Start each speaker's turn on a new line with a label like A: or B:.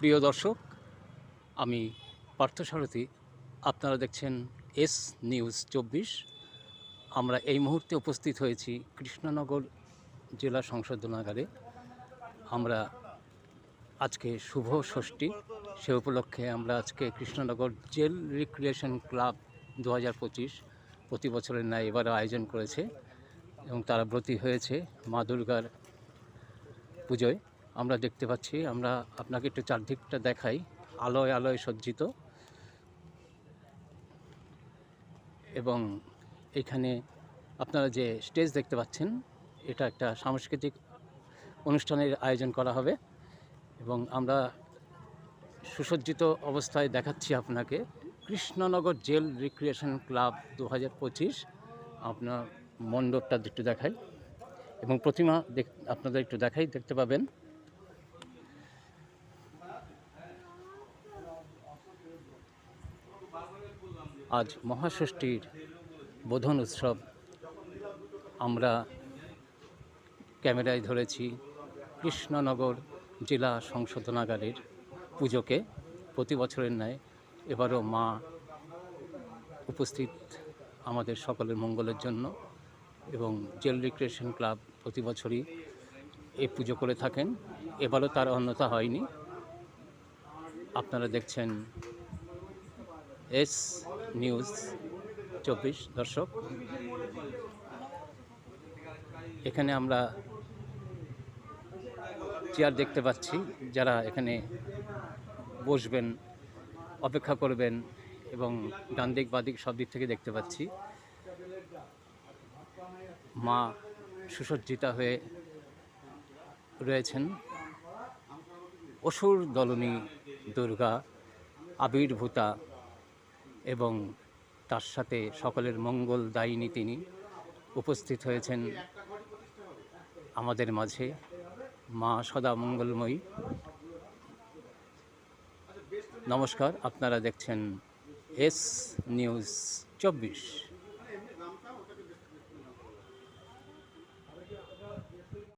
A: প্রিয় দর্শক, আমি পার্থসারথী। আপনারা দেখছেন এস নিউজ চব্বিশ। আমরা এই মুহূর্তে উপস্থিত হয়েছি কৃষ্ণনগর জেলা সংশোধনাগারে আমরা আজকে শুভ ষষ্ঠী। সে উপলক্ষে আমরা আজকে কৃষ্ণনগর জেল রিক্রিয়েশন ক্লাব দু হাজার পঁচিশ প্রতি বছরের ন্যায় এবারও আয়োজন করেছে এবং তারা ব্রতী হয়েছে মা দুর্গার পুজোয়। আমরা দেখতে পাচ্ছি, আমরা আপনাকে একটু চারদিকটা দেখাই। আলোয় আলোয় সজ্জিত। এবং এখানে আপনারা যে স্টেজ দেখতে পাচ্ছেন, এটা একটা সাংস্কৃতিক অনুষ্ঠানের আয়োজন করা হবে। এবং আমরা সুসজ্জিত অবস্থায় দেখাচ্ছি আপনাকে, কৃষ্ণনগর জেল রিক্রিয়েশন ক্লাব দু হাজার পঁচিশ। আপনার মণ্ডপটা একটু দেখাই। এবং প্রতিমা দেখ, আপনাদের একটু দেখাই, দেখতে পাবেন। আজ মহাষষ্ঠীর বোধন উৎসব। আমরা ক্যামেরায় ধরেছি কৃষ্ণনগর জেলা সংশোধনাগারের পুজোকে। প্রতি বছরের ন্যায় এবারও মা উপস্থিত আমাদের সকলের মঙ্গলের জন্য এবং জেল রিক্রিয়েশন ক্লাব প্রতি বছরই এই পুজো করে থাকেন। এবারও তার অন্যতা হয়নি। আপনারা দেখছেন এস নিউজ চব্বিশ, দর্শক। এখানে আমরা চেয়ার দেখতে পাচ্ছি, যারা এখানে বসবেন, অপেক্ষা করবেন এবং ডান দিক বাদিক সব দিক থেকে দেখতে পাচ্ছি। মা সুসজ্জিতা হয়ে রয়েছেন। অসুর দলনী দুর্গা, আবির্ভূতা এবং তার সাথে সকলের মঙ্গল দায়িনী তিনি উপস্থিত হয়েছেন আমাদের মাঝে। মা সদা মঙ্গলময়ী। নমস্কার, আপনারা দেখছেন এস নিউজ চব্বিশ।